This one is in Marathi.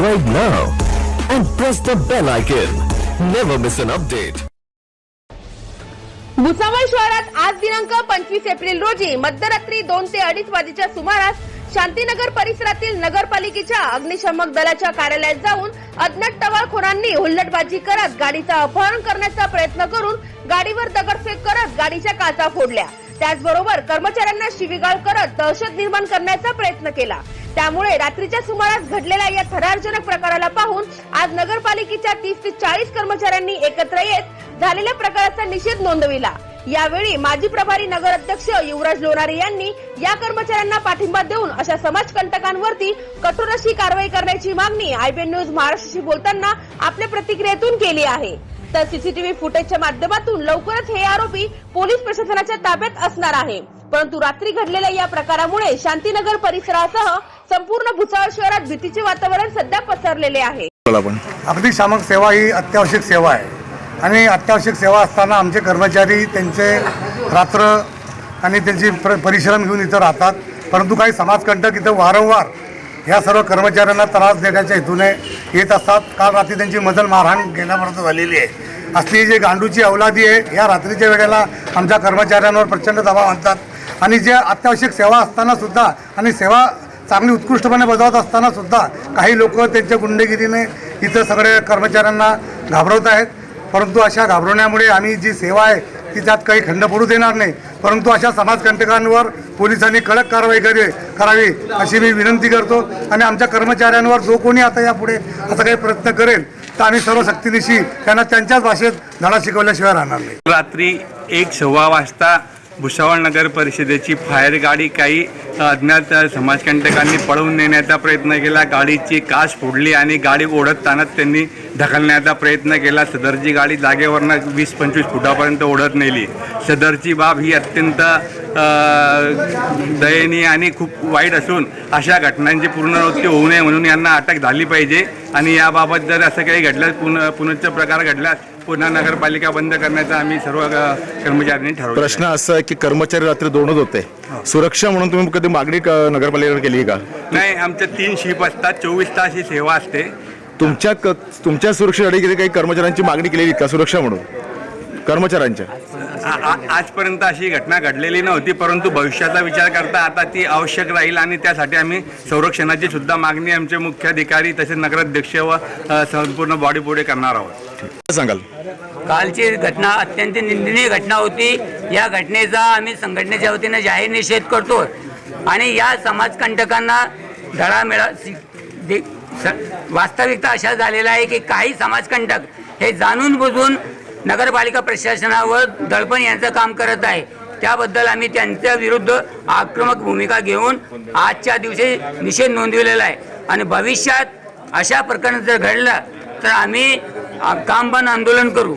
Subscribe now and press the bell icon. Never miss an update. Bhusawal शहरात आज दिनांक पंचवीस एप्रिल रोजी मध्यरात्री दोन ते अडीच वाजेच्या सुमारास शांतीनगर परिसरातील नगरपालिकेच्या अग्निशमक दलाच्या कार्यालयात जाऊन अज्ञात टवाळखोरांनी हुल्लटबाजी करत गाडीचा अपहरण करण्याचा प्रयत्न करून गाडीवर दगडफेक करत गाडीच्या काचा फोडल्या त्याचबरोबर कर्मचाऱ्यांना शिवीगाळ करत दहशत निर्माण करण्याचा प्रयत्न केला त्यामुळे रात्रीच्या सुमारास घडलेल्या या थरारजनक प्रकाराला पाहून आज नगरपालिकेच्या तीस ते चाळीस कर्मचाऱ्यांनी एकत्र येत झालेल्या प्रकाराचा निषेध नोंदविला. यावेळी माजी प्रभारी नगर अध्यक्ष युवराज लोणारे यांनी या कर्मचाऱ्यांना पाठिंबा देऊन अशा समाजकंटकांवरती कठोर अशी कारवाई करण्याची मागणी आयबीएन न्यूज महाराष्ट्राशी बोलताना आपल्या प्रतिक्रियेतून केली आहे. तर सीसीटीव्ही फुटेजच्या माध्यमातून लवकरच हे आरोपी पोलीस प्रशासनाच्या ताब्यात असणार आहे. परंतु रात्री घडलेल्या या प्रकारामुळे शांतीनगर परिसरासह संपूर्ण भुसावळ शहरात भीतीचे वातावरण सध्या पसरलेले आहे. आपण अग्निशामक सेवा ही अत्यावश्यक सेवा आहे. आणि अत्यावश्यक सेवा असताना आमचे कर्मचारी त्यांचे रात्र आणि त्यांची प्र परिश्रम घेऊन इथं राहतात. परंतु काही समाजकंटक इथं वारंवार ह्या सर्व कर्मचाऱ्यांना त्रास देण्याच्या हेतूने येत असतात. काल रात्री त्यांची मजल मारहाण गेल्यापर्यंत झालेली आहे. असली जे गांडूची अवलादी आहे या रात्रीच्या वेळेला आमच्या कर्मचाऱ्यांवर प्रचंड दबाव आणतात. आणि जे अत्यावश्यक सेवा असताना सुद्धा आणि सेवा चांगली उत्कृष्टपणे बजावत असताना सुद्धा काही लोक त्यांच्या गुंडगिरीने इथं सगळे कर्मचाऱ्यांना घाबरवत आहेत. परंतु अशा घाबरवण्यामुळे आम्ही जी सेवा आहे ती त्यात काही खंड पडू देणार नाही. परंतु अशा समाजकंटकांवर पोलिसांनी कडक कारवाई करावी करावी अशी मी विनंती करतो. आणि आमच्या कर्मचाऱ्यांवर जो कोणी आता यापुढे असा काही प्रयत्न करेल तर आम्ही सर्व सक्तीनिशी त्यांना त्यांच्याच भाषेत धडा शिकवल्याशिवाय राहणार नाही. रात्री एक सव्वा वाजता भुसावळ नगर परिषदेची फायर गाडी काही अज्ञात समाजकंटकांनी पळवून नेण्याचा प्रयत्न केला. गाडीची काच फोडली आणि गाडी ओढत त्यांनी ढकलण्याचा प्रयत्न केला. सदरची गाडी जागेवरनं वीस पंचवीस फुटापर्यंत ओढत नेली. सदरची बाब ही अत्यंत दयनीय आणि खूप वाईट असून अशा घटनांची पुनरावृत्ती होऊ नये म्हणून यांना अटक झाली पाहिजे. आणि याबाबत जर असं काही घडल्यास पुन पुनश्च प्रकार घडल्यास पुन्हा नगरपालिका बंद करण्याचं आम्ही सर्व कर्मचाऱ्यांनी ठरवलं प्रश्न असा आहे की कर्मचारी रात्री दोनच होते. सुरक्षा म्हणून तुम्ही कधी मागणी क- नगरपालिकेकडे केली का? नाही आमच्या तीन शिप असतात. चोवीस तास ही सेवा असते. तुमच्या क- तुमच्या सुरक्षेसाठी काही कर्मचाऱ्यांची मागणी केलेली का सुरक्षा म्हणून? कर्मचाऱ्यांच्या. आ- आ- आजपर्यंत अशी घटना घडलेली नव्हती परंतु भविष्याचा विचार करता आता ती आवश्यक राहील आणि त्यासाठी आम्ही संरक्षणाची सुद्धा मागणी आमचे मुख्याधिकारी तसेच नगराध्यक्ष व अ, संपूर्ण बॉडी पुढे करणार आहोत. काय सांगाल? कालची घटना अत्यंत निंदनीय घटना होती. या घटनेचा आम्ही संघटनेच्या वतीनं जाहीर निषेध करतो. आणि या समाजकंटकांना धडा मिळा दे- वास्तविकता अशा झालेला आहे की काही समाजकंटक हे जाणून बुजून नगरपालिका प्रशासनावर दडपण यांचं काम करत आहे. त्याबद्दल आम्ही त्यांच्या विरुद्ध आक्रमक भूमिका घेऊन आजच्या दिवशी निषेध नोंदविलेला आहे. आणि भविष्यात अशा प्रकरण जर घडलं तर आम्ही काम बंद आंदोलन करू.